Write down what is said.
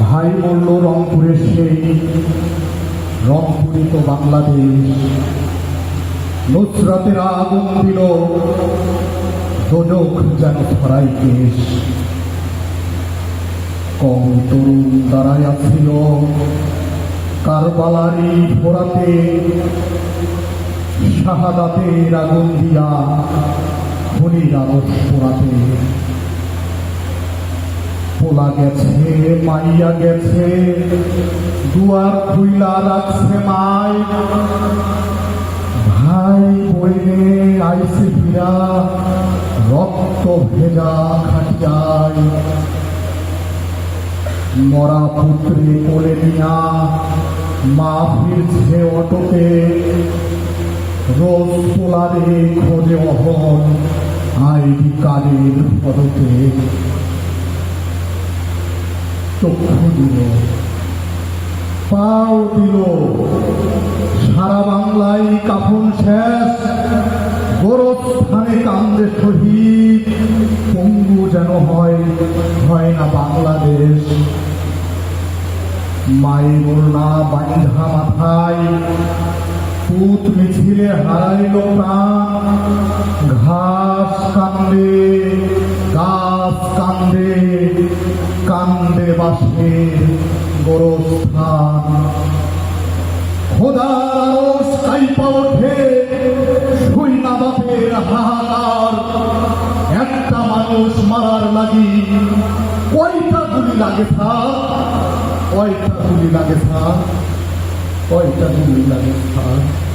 ভাই বলল রংপুরের সেই রংপুরিত বাংলাদেশ। নুসরাতের আগুন দিল দোজক যেন ছড়াই কেশ কম তরুণ দাঁড়াইয়া ছিল কারবালারি ফোরাতে শাহাদাতের আগুন দিয়া খনির আদর্শ পোড়াতে পোলা গেছে, মাইয়া গেছে। দুয়ার খুইলা রাখছে মাই। ভাই বইলে আইসে ফিরা রক্ত ভেজা খাটিয়ায়। মরা পুত্রে কোলে নিয়া, মা ফিরছে অটোতে। রোজ পোলারে খোঁজে অহন, আইডি কার্ডের পদতে। চক্ষু দিল পাও দিল। সারা বাংলায় কাফন শেষ। গোরস্থানে কান্দে শহীদ। পঙ্গু যেন হয় হয় না বাংলাদেশ। মায়ের না বান্ধা মাথায়, পুত মিছিলে হারাইল প্রাণ। বাসে গোরস্থান খোদার কাইপা ওঠে শুইনা বাপের হাহাকার। একটা মানুষ মারার লাগি, কয়টা গুলি লাগে স্যার? কয়টা গুলি লাগে স্যার? কয়টা গুলি লাগে স্যার?